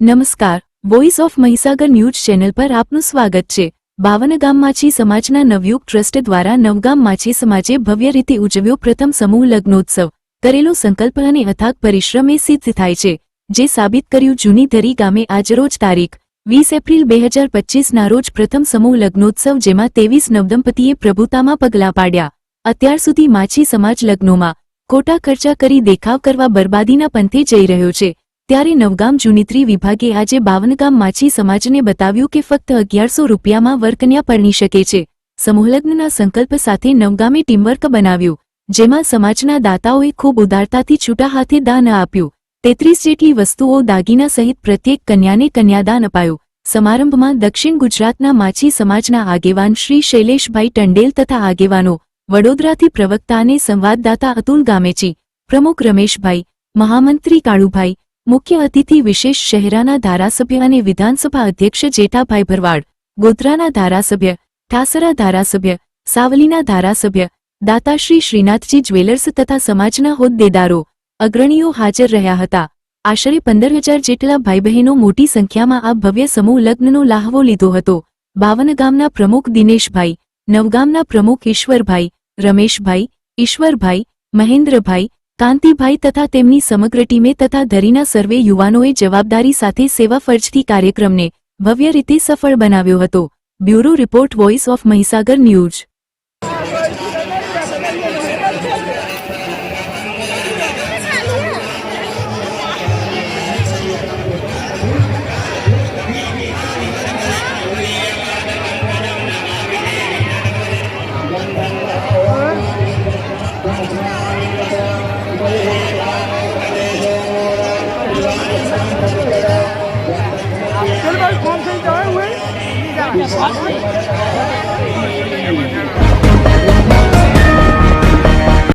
નમસ્કાર voice of Mahisagar news channel પર આપનું સ્વાગત છે. બાવન ગામ માછી સમાજના નવયુગ ટ્રસ્ટ દ્વારા નવગામ માછી સમાજે ભવ્ય રીતે ઉજવ્યો પ્રથમ સમૂહ લગ્નોત્સવ. કરેલો સંકલ્પ અને અથાગ પરિશ્રમ સિદ્ધ થાય છે. જે સાબિત કર્યું જૂની ધરી ગામે આજરોજ તારીખ, વીસ એપ્રિલ બે હજાર પચીસના રોજ પ્રથમ સમૂહ લગ્નોત્સવ જેમાં ત્રેવીસ નવદંપતીએ પ્રભુતામાં પગલાં પાડ્યા. અત્યાર સુધી માછી સમાજ લગ્નોમાં ખોટા ખર્ચા કરી દેખાવ કરવા બરબાદીના પંથે જઈ રહ્યો છે. ત્યારે નવગામ જૂનીત્રી વિભાગે આજે બાવનગામ માછી સમાજને બતાવ્યું કે ફક્ત અગિયારસો રૂપિયામાં વરકન્યા પરણી શકે છે. સમૂહલગ્નના સંકલ્પ સાથે નવગામે ટીમવર્ક બનાવ્યું, જેમાં સમાજના દાતાઓએ ખૂબ ઉદારતાથી છૂટા હાથે દાન આપ્યું. તેત્રીસ જેટલી વસ્તુઓ દાગીના સહિત પ્રત્યેક કન્યાને કન્યાદાન અપાયું. સમારંભમાં દક્ષિણ ગુજરાતના માછી સમાજના આગેવાન શ્રી શૈલેષભાઈ ટંડેલ તથા આગેવાનો, વડોદરાથી પ્રવક્તા અને સંવાદદાતા અતુલ ગામેચી, પ્રમુખ રમેશભાઈ, મહામંત્રી કાળુભાઈ મુખ્ય અતિથિ વિશેષ શહેરાના ધારાસભ્ય અને વિધાનસભા અધ્યક્ષ જેઠાભાઈ ભરવાડ, ગોધરાના ધારાસભ્ય, ઠાસરા ધારાસભ્ય, સાવલીના ધારાસભ્ય, દાતાશ્રી શ્રીનાથજી જ્વેલર્સ તથા સમાજના હોદ્દેદારો, અગ્રણીઓ હાજર રહ્યા હતા. આશરે પંદર હજાર જેટલા ભાઈ બહેનો મોટી સંખ્યામાં આ ભવ્ય સમૂહ લગ્નનો લાહવો લીધો હતો. બાવન ગામના પ્રમુખ દિનેશભાઈ નવગામના પ્રમુખ ઈશ્વરભાઈ, રમેશભાઈ, ઈશ્વરભાઈ, મહેન્દ્રભાઈ કાંતિભાઈ તથા તેમની સમગ્ર ટીમે તથા ધરીના સર્વે યુવાનોએ જવાબદારી સાથે સેવા ફરજથી કાર્યક્રમને ભવ્ય રીતે સફળ બનાવ્યો હતો. Bureau report voice of Mahisagar news चलो भाई कौन से जाए हुए